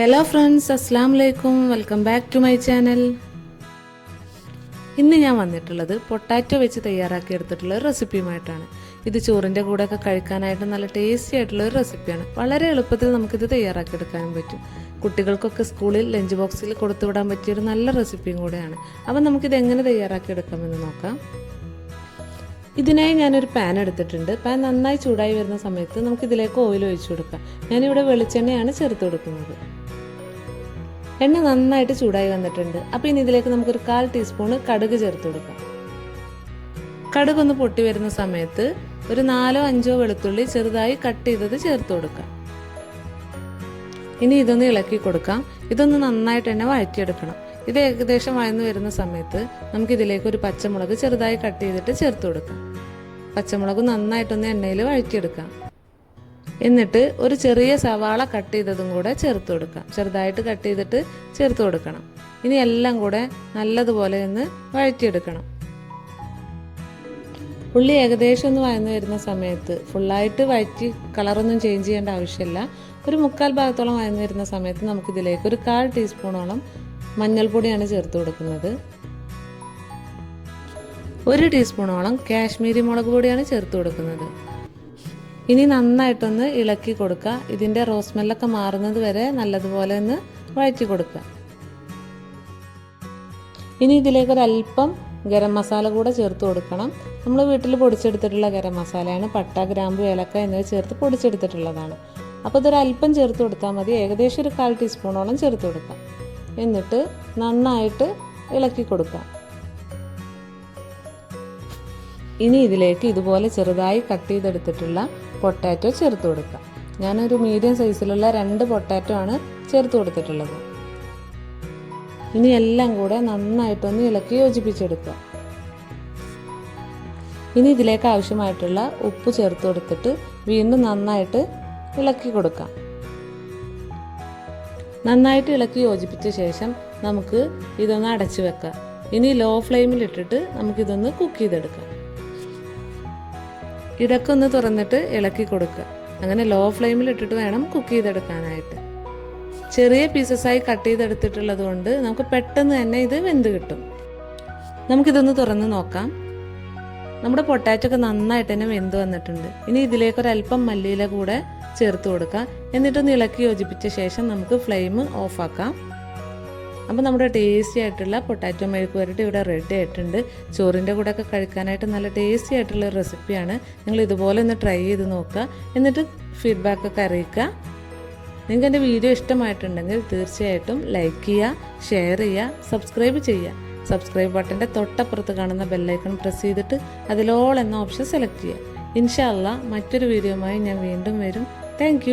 Hello friends അസ്സാം വലൈക്കും welcome back to my channel ഇന്ന് ഞാൻ വന്നിട്ടുള്ളത് പൊട്ടാറ്റോ വെച്ച് തയ്യാറാക്കി എടുത്തിട്ടുള്ള ഒരു റെസിപ്പിയുമായിട്ടാണ്. ഇത് ചോറിന്റെ കൂടെയൊക്കെ കഴിക്കാനായിട്ട് നല്ല ടേസ്റ്റി ആയിട്ടുള്ള ഒരു റെസിപ്പിയാണ്. വളരെ എളുപ്പത്തിൽ നമുക്കിത് തയ്യാറാക്കി എടുക്കാനും പറ്റും. കുട്ടികൾക്കൊക്കെ സ്കൂളിൽ ലഞ്ച് ബോക്സിൽ കൊടുത്തുവിടാൻ പറ്റിയ ഒരു നല്ല റെസിപ്പിയും കൂടെയാണ്. അപ്പം നമുക്കിത് എങ്ങനെ തയ്യാറാക്കി എടുക്കാമെന്ന് നോക്കാം. ഇതിനായി ഞാനൊരു പാൻ എടുത്തിട്ടുണ്ട്. പാൻ നന്നായി ചൂടായി വരുന്ന സമയത്ത് നമുക്ക് ഇതിലേക്ക് ഓയിൽ ഒഴിച്ചു കൊടുക്കാം. ഞാനിവിടെ വെളിച്ചെണ്ണയാണ് ചേർത്ത് കൊടുക്കുന്നത്. എണ്ണ നന്നായിട്ട് ചൂടായി വന്നിട്ടുണ്ട്. അപ്പോൾ ഇനി ഇതിലേക്ക് നമുക്കൊരു കാൽ ടീസ്പൂൺ കടുക് ചേർത്ത് കൊടുക്കാം. കടുക് ഒന്ന് പൊട്ടി വരുന്ന സമയത്ത് ഒരു നാലോ അഞ്ചോ വെളുത്തുള്ളി ചെറുതായി കട്ട് ചെയ്തത് ചേർത്ത് കൊടുക്കാം. ഇനി ഇതൊന്ന് ഇളക്കി കൊടുക്കാം. ഇതൊന്ന് നന്നായിട്ട് തന്നെ വഴറ്റിയെടുക്കണം. ഇത് ഏകദേശം വഴന്നു വരുന്ന സമയത്ത് നമുക്ക് ഇതിലേക്ക് ഒരു പച്ചമുളക് ചെറുതായി കട്ട് ചെയ്തിട്ട് ചേർത്ത് കൊടുക്കാം. പച്ചമുളക് നന്നായിട്ടൊന്ന് എണ്ണയിൽ വഴറ്റിയെടുക്കാം. എന്നിട്ട് ഒരു ചെറിയ സവാള കട്ട് ചെയ്തതും കൂടെ ചേർത്ത് കൊടുക്കാം. ചെറുതായിട്ട് കട്ട് ചെയ്തിട്ട് ചേർത്ത് കൊടുക്കണം. ഇനി എല്ലാം കൂടെ നല്ലതുപോലെ ഒന്ന് വഴറ്റിയെടുക്കണം. ഉള്ളി ഏകദേശം ഒന്ന് വഴന്നു വരുന്ന സമയത്ത് ഫുള്ളായിട്ട് വഴറ്റി കളറൊന്നും ചേഞ്ച് ചെയ്യേണ്ട ആവശ്യമില്ല. ഒരു മുക്കാൽ ഭാഗത്തോളം വഴന്നു വരുന്ന സമയത്ത് നമുക്കിതിലേക്ക് ഒരു കാൽ ടീസ്പൂണോളം മഞ്ഞൾപ്പൊടിയാണ് ചേർത്ത് കൊടുക്കുന്നത്. ഒരു ടീസ്പൂണോളം കാശ്മീരി മുളക് പൊടിയാണ് ചേർത്ത് കൊടുക്കുന്നത്. ഇനി നന്നായിട്ടൊന്ന് ഇളക്കി കൊടുക്കുക. ഇതിന്റെ റോസ്മെല്ലൊക്കെ മാറുന്നത് വരെ നല്ലതുപോലെ ഒന്ന് വഴറ്റി കൊടുക്കുക. ഇനി ഇതിലേക്ക് ഒരല്പം ഗരം മസാല കൂടെ ചേർത്ത് കൊടുക്കണം. നമ്മൾ വീട്ടിൽ പൊടിച്ചെടുത്തിട്ടുള്ള ഗരം മസാലയാണ്. പട്ട ഗ്രാമ്പു ഏലക്ക എന്നിവ ചേർത്ത് പൊടിച്ചെടുത്തിട്ടുള്ളതാണ്. അപ്പോൾ ഇതൊരു അല്പം ചേർത്ത് കൊടുത്താൽ മതി. ഏകദേശം ഒരു കാൽ ടീസ്പൂണോളം ചേർത്ത് കൊടുക്കാം എന്നിട്ട് നന്നായിട്ട് ഇളക്കി കൊടുക്കാം ഇനി ഇതിലേക്ക് ഇതുപോലെ ചെറുതായി കട്ട് ചെയ്തെടുത്തിട്ടുള്ള പൊട്ടാറ്റോ ചേർത്ത് കൊടുക്കാം ഞാനൊരു മീഡിയം സൈസിലുള്ള രണ്ട് പൊട്ടാറ്റോ ആണ് ചേർത്ത് കൊടുത്തിട്ടുള്ളത്. ഇനി എല്ലാം കൂടെ നന്നായിട്ടൊന്ന് ഇളക്കി യോജിപ്പിച്ചെടുക്കുക. ഇനി ഇതിലേക്ക് ആവശ്യമായിട്ടുള്ള ഉപ്പ് ചേർത്ത് കൊടുത്തിട്ട് വീണ്ടും നന്നായിട്ട് ഇളക്കി കൊടുക്കാം നന്നായിട്ട് ഇളക്കി യോജിപ്പിച്ച ശേഷം നമുക്ക് ഇതൊന്ന് അടച്ചു വെക്കാം ഇനി ലോ ഫ്ലെയിമിൽ ഇട്ടിട്ട് നമുക്കിതൊന്ന് കുക്ക് ചെയ്തെടുക്കാം. ഇടക്കൊന്ന് തുറന്നിട്ട് ഇളക്കി കൊടുക്കുക. അങ്ങനെ ലോ ഫ്ലെയിമിൽ ഇട്ടിട്ട് വേണം കുക്ക് ചെയ്തെടുക്കാനായിട്ട്. ചെറിയ പീസസായി കട്ട് ചെയ്തെടുത്തിട്ടുള്ളത് കൊണ്ട് നമുക്ക് പെട്ടെന്ന് തന്നെ ഇത് വെന്ത് കിട്ടും. നമുക്കിതൊന്ന് തുറന്ന് നോക്കാം. നമ്മുടെ പൊട്ടാറ്റോ ഒക്കെ നന്നായിട്ട് തന്നെ വെന്ത് വന്നിട്ടുണ്ട്. ഇനി ഇതിലേക്ക് ഒരല്പം മല്ലിയില കൂടെ ചേർത്ത് കൊടുക്കാം. എന്നിട്ടൊന്ന് ഇളക്കി യോജിപ്പിച്ച ശേഷം നമുക്ക് ഫ്ലെയിം ഓഫാക്കാം അപ്പോൾ നമ്മുടെ ടേസ്റ്റി ആയിട്ടുള്ള പൊട്ടാറ്റോ മെഴുക്ക് വരട്ടി ഇവിടെ റെഡി ആയിട്ടുണ്ട്. ചോറിന്റെ കൂടെ ഒക്കെ കഴിക്കാനായിട്ട് നല്ല ടേസ്റ്റി ആയിട്ടുള്ള റെസിപ്പിയാണ് നിങ്ങൾ ഇതുപോലെ ഒന്ന് ട്രൈ ചെയ്ത് നോക്കുക. എന്നിട്ട് ഫീഡ്ബാക്ക് ഒക്കെ അറിയിക്കുക. നിങ്ങൾക്ക് എന്റെ വീഡിയോ ഇഷ്ടമായിട്ടുണ്ടെങ്കിൽ തീർച്ചയായിട്ടും ലൈക്ക് ചെയ്യുക ഷെയർ ചെയ്യുക സബ്സ്ക്രൈബ് ചെയ്യുക. സബ്സ്ക്രൈബ് ബട്ടന്റെ തൊട്ടപ്പുറത്ത് കാണുന്ന ബെല്ലൈക്കൺ പ്രസ് ചെയ്തിട്ട് അതിലോൾ എന്ന ഓപ്ഷൻ സെലക്ട് ചെയ്യുക. ഇൻഷാല്ല മറ്റൊരു വീഡിയോയുമായി ഞാൻ വീണ്ടും വരും. താങ്ക്